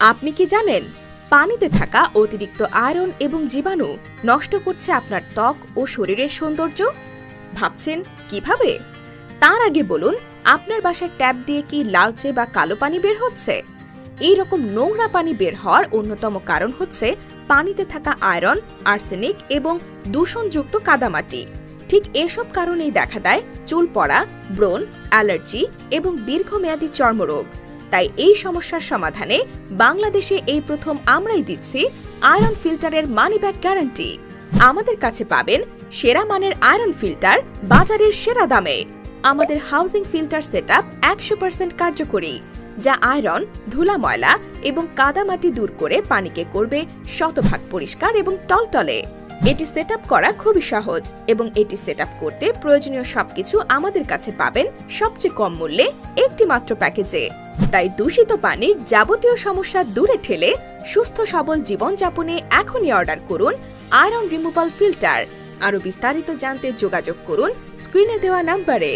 আপনি কি জানেন, পানিতে থাকা অতিরিক্ত আয়রন এবং জীবাণু নষ্ট করছে আপনার ত্বক ও শরীরের সৌন্দর্য? ভাবছেন কীভাবে? তার আগে বলুন, আপনার বাসার ট্যাপ দিয়ে কি লালচে বা কালো পানি বের হচ্ছে? এই রকম নোংরা পানি বের হওয়ার অন্যতম কারণ হচ্ছে পানিতে থাকা আয়রন, আর্সেনিক এবং দূষণযুক্ত কাদামাটি। ঠিক এসব কারণেই দেখা দেয় চুল পড়া, ব্রণ, অ্যালার্জি এবং দীর্ঘমেয়াদী চর্মরোগ। তাই এই সমস্যার সমাধানে বাংলাদেশে এই প্রথম আমরাই দিচ্ছি আয়রন ফিল্টারের মানি ব্যাক গ্যারান্টি আমাদের কাছে পাবেন সেরা মানের আয়রন ফিল্টার বাজারের সেরা দামে। আমাদের হাউজিং ফিল্টার সেট আপ একশো পার্সেন্ট কার্যকরী, যা আয়রন, ধুলা ময়লা এবং কাদামাটি দূর করে পানিকে করবে শতভাগ পরিষ্কার এবং টলটলে। এটি সেট করা খুবই সহজ এবং এটি সেট করতে প্রয়োজনীয় সবকিছু আমাদের কাছে পাবেন সবচেয়ে কম মূল্যে একটি মাত্র প্যাকেজে। তাই দূষিত পানির যাবতীয় সমস্যা দূরে ঠেলে সুস্থ সবল জীবনযাপনে এখনই অর্ডার করুন আয়রন রিমুভাল ফিল্টার। আরও বিস্তারিত জানতে যোগাযোগ করুন স্ক্রিনে দেওয়া নাম্বারে।